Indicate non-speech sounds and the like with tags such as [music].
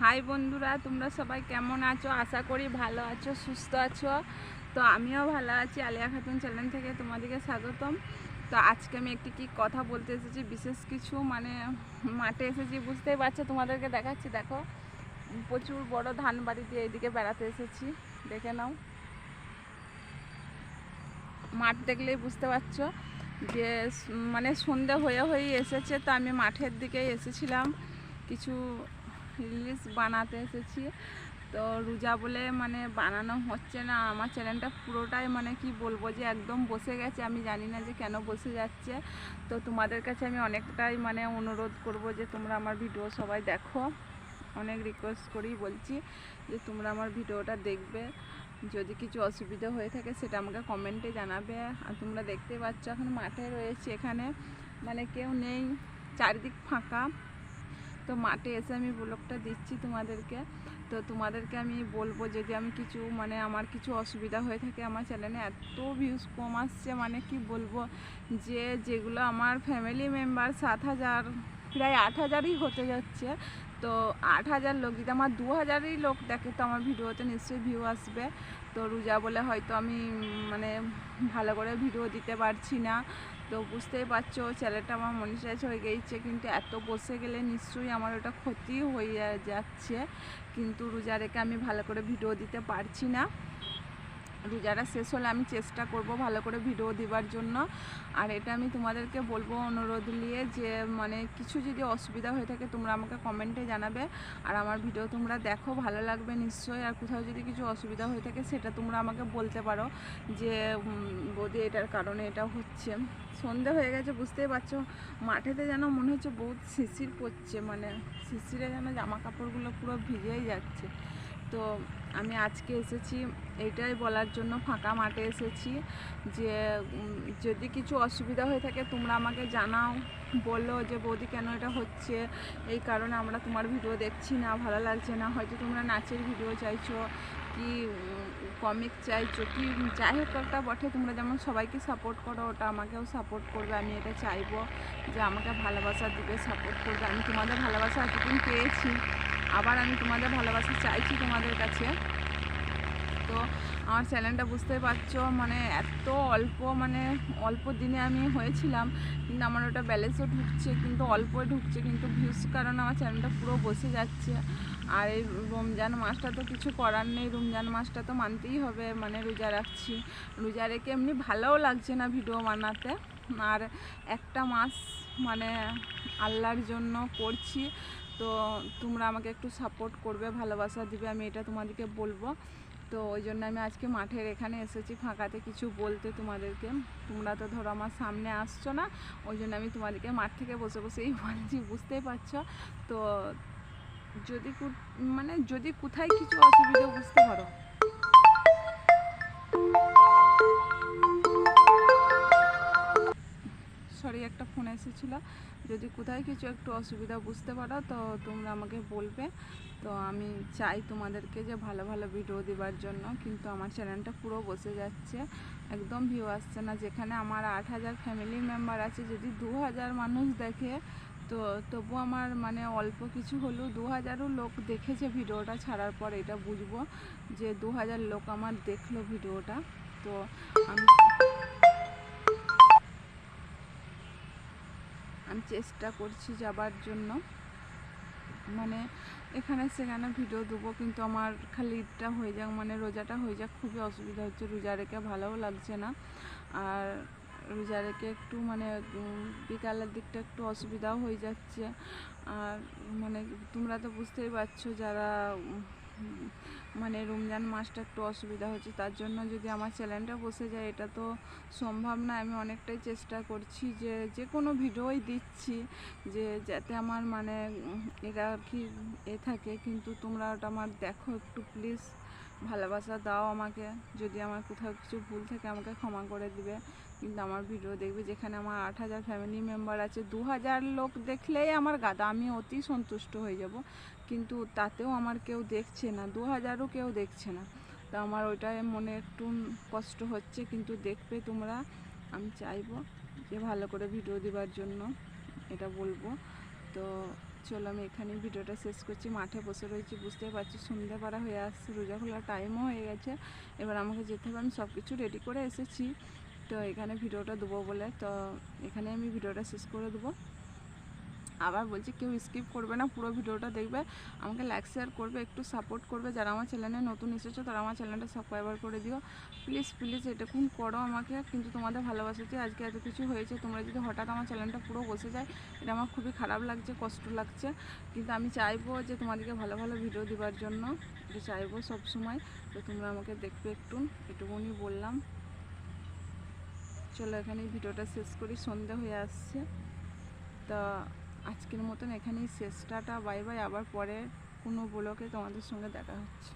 High বন্ধুরা, তোমরা সবাই কেমন আছো? আশা করি ভালো আছো, সুস্থ আছো। তো আমিও ভালো আছি, আলিয়া খাতুন চ্যানেল থেকে তোমাদেরকে স্বাগতম। তো আজকে আমি একটি কি কথা বলতে এসেছি, বিশেষ কিছু মানে মাঠে এসেছি, বুঝতেই পারছ, তোমাদেরকে দেখাচ্ছি, দেখো। প্রচুর বড় ধান বাড়ি দিয়ে এইদিকে বেড়াতে এসেছি, দেখে নাও। মাঠ দেখলেই বুঝতে পারছ যে মানে সন্ধে হয়ে হয়ে এসেছে, তো আমি মাঠের দিকেই এসেছিলাম। কিছু রিলস বানাতে এসেছি। তো রোজা বলে মানে বানানো হচ্ছে না। আমার চ্যানেলটা পুরোটাই মানে কি বলব যে একদম বসে গেছে। আমি জানি না যে কেন বসে যাচ্ছে। তো তোমাদের কাছে আমি অনেকটাই মানে অনুরোধ করব যে তোমরা আমার ভিডিও সবাই দেখো। অনেক রিকোয়েস্ট করেই বলছি যে তোমরা আমার ভিডিওটা দেখবে। যদি কিছু অসুবিধা হয়ে থাকে সেটা আমাকে কমেন্টে জানাবে। আর তোমরা দেখতে পাচ্ছ এখন মাঠে রয়েছে এখানে। মানে কেউ নেই। চারিদিক ফাঁকা। তো মাঠে এসে আমি ব্লগটা দিচ্ছি তোমাদেরকে। তো তোমাদেরকে আমি বলব যদি আমি কিছু মানে আমার কিছু অসুবিধা হয়ে থাকে আমার চ্যানেলে এত ভিউজ কম আসছে মানে কি বলব? যে যেগুলো আমার ফ্যামিলি মেম্বার সাত হাজার, প্রায় আট হাজারই হতে যাচ্ছে। তো আট হাজার লোক, যদি আমার দু হাজারই লোক দেখে, তো আমার ভিডিওতে নিশ্চয়ই ভিউ আসবে। তো রোজা বলে হয়তো আমি মানে ভালো করে ভিডিও দিতে পারছি না। তো বুঝতেই পারছ, ছেলেটা আমার মনিটাইজ হয়ে গিয়েছে কিন্তু এত বসে গেলে নিশ্চয়ই আমার ওটা ক্ষতি হয়ে যাচ্ছে। কিন্তু রোজা রেখে আমি ভালো করে ভিডিও দিতে পারছি না। রোজাটা শেষ হলে আমি চেষ্টা করব ভালো করে ভিডিও দেওয়ার জন্য। আর এটা আমি তোমাদেরকে বলব অনুরোধ নিয়ে যে মানে কিছু যদি অসুবিধা হয়ে থাকে তোমরা আমাকে কমেন্টে জানাবে। আর আমার ভিডিও তোমরা দেখো, ভালো লাগবে নিশ্চয়ই। আর কোথাও যদি কিছু অসুবিধা হয়ে থাকে সেটা তোমরা আমাকে বলতে পারো যে বৌদি, এটার কারণে এটা হচ্ছে। সন্ধে হয়ে গেছে, বুঝতেই পারছ? মাঠেতে যেন মনে হচ্ছে বহুত শিশির পড়ছে মানে শিশিরে যেন জামা কাপড়গুলো পুরো ভিজেই যাচ্ছে। তো আমি আজকে এসেছি, এটাই বলার জন্য ফাঁকা মাঠে এসেছি যে যদি কিছু অসুবিধা হয়ে থাকে তোমরা আমাকে জানাও, বলো যে বৌদি কেন এটা হচ্ছে, এই কারণে আমরা তোমার ভিডিও দেখছি না, ভালো লাগছে না, হয়তো তোমরা নাচের ভিডিও চাইছো, কি কমিক চাইছো, কি, যাই হোক একটা বটে, তোমরা যেমন সবাইকে সাপোর্ট করো, ওটা আমাকেও সাপোর্ট করবে, আমি এটা চাইব যে আমাকে ভালোবাসা দিবে সাপোর্ট করবে, আমি তোমাদের ভালোবাসা এতদিন পেয়েছি। আবার আমি তোমাদের ভালোবাসা চাইছি তোমাদের কাছে। তো আমার চ্যানেলটা বুঝতেই পারছ মানে এত অল্প মানে অল্প দিনে আমি হয়েছিলাম, কিন্তু আমার ওটা ব্যালেন্সও ঢুকছে, কিন্তু অল্পই ঢুকছে, কিন্তু ভিউজ কারণে আমার চ্যানেলটা পুরো বসে যাচ্ছে। আর এই রমজান মাসটা তো কিছু করার নেই, রমজান মাসটা তো মানতেই হবে মানে রোজা রাখছি। রোজা রেখে এমনি ভালোও লাগছে না ভিডিও বানাতে। আর একটা মাস মানে আল্লাহর জন্য করছি তো তোমরা আমাকে একটু সাপোর্ট করবে, ভালোবাসা দিবে, আমি এটা তোমাদেরকে বলব। তো ওই জন্য আমি আজকে মাঠের এখানে এসেছি, ফাঁকাতে কিছু বলতে তোমাদেরকে। তোমরা তো ধরো আমার সামনে আসছো না, ওই জন্য আমি তোমাদেরকে মাঠ থেকে বসে বসেই [laughs] বলছি, বুঝতেই পারছ? তো যদি মানে যদি কোথায় কিছু অসুবিধা, বুঝতে পারো। সরি একটা ফোন এসেছিল। যদি কোথায় কিছু একটু অসুবিধা বুঝতে পারো, তো তোমরা আমাকে বলবে। তো আমি চাই তোমাদেরকে যে ভালো ভালো ভিডিও দেওয়ার জন্য, কিন্তু আমার চ্যানেলটা পুরো বসে যাচ্ছে। একদম ভিউ আসছে না। যেখানে আমার আট হাজার ফ্যামিলি মেম্বার আছে, যদি দু হাজার মানুষ দেখে, তো তবু আমার মানে অল্প কিছু হলেও দু হাজারও লোক দেখেছে ভিডিওটা ছাড়ার পর এটা বুঝব যে দু হাজার লোক আমার দেখল ভিডিওটা তো আমি আমি চেষ্টা করছি যাবার জন্য। মানে এখানে সেখানে ভিডিও দেবো, কিন্তু আমার খালি ঈদটা হয়ে যাক মানে রোজাটা হয়ে যাক, খুবই অসুবিধা হচ্ছে। রোজা রেখে ভালোও লাগছে না। আর রোজা রেখে একটু মানে বিকালের দিকটা একটু অসুবিধাও হয়ে যাচ্ছে। আর মানে তোমরা তো বুঝতেই পারছ, যারা মানে রমজান মাসটা একটু অসুবিধা হচ্ছে, তার জন্য যদি আমার চ্যানেলটা বসে যায়, এটা তো সম্ভব না। আমি অনেকটাই চেষ্টা করছি যে যে কোনো ভিডিওই দিচ্ছি যে, যাতে আমার মানে এটা আর কি এ থাকে, কিন্তু তোমরা ওটা আমার দেখো একটু প্লিজ। ভালোবাসা দাও আমাকে। যদি আমার কোথাও কিছু ভুল থাকে আমাকে ক্ষমা করে দিবে। কিন্তু আমার ভিডিও দেখবে যেখানে আমার আট হাজার ফ্যামিলি মেম্বার আছে, দু হাজার লোক দেখলেই আমার গাদা আমি অতি সন্তুষ্ট হয়ে যাব। কিন্তু তাতেও আমার কেউ দেখছে না, দু হাজারও কেউ দেখছে না। তো আমার ওইটাই মনে একটু কষ্ট হচ্ছে, কিন্তু দেখবে তোমরা। আমি চাইব যে ভালো করে ভিডিও দেওয়ার জন্য, এটা বলব। তো চলো আমি এখানে ভিডিওটা শেষ করছি। মাঠে বসে রয়েছি বুঝতে পারছি সন্ধ্যে পাড়া হয়ে আসছে, রোজা খোলার টাইমও হয়ে গেছে। এবার আমাকে যেতে হবে, আমি সব কিছু রেডি করে এসেছি। তো এখানে ভিডিওটা দেবো বলে, তো এখানে আমি ভিডিওটা শেষ করে দেবো। আবার বলছি, কেউ স্কিপ করবে না, পুরো ভিডিওটা দেখবে। আমাকে লাইক শেয়ার করবে, একটু সাপোর্ট করবে। যারা আমার চ্যানেলে নতুন এসেছ, তারা আমার চ্যানেলটা সাবস্ক্রাইবার করে দিও। প্লিজ প্লিজ এটুকুন করো আমাকে, কিন্তু তোমাদের ভালোবাসাতে আজকে এত কিছু হয়েছে, তোমরা যদি হঠাৎ আমার চ্যানেলটা পুরো বসে যায়, এটা আমার খুবই খারাপ লাগছে, কষ্ট লাগছে। কিন্তু আমি চাইব যে তোমাদেরকে ভালো ভালো ভিডিও দেওয়ার জন্য, এটা চাইব সবসময়। তো তোমরা আমাকে দেখবে একটু এটুকুনি বললাম। চলো এখানে ভিডিওটা শেষ করি, সন্ধে হয়ে আসছে। তা আজকের মতন এখানেই শেষটাটা বাই বাই। আবার পরে কোনো ব্লকে তোমাদের সঙ্গে দেখা হচ্ছে।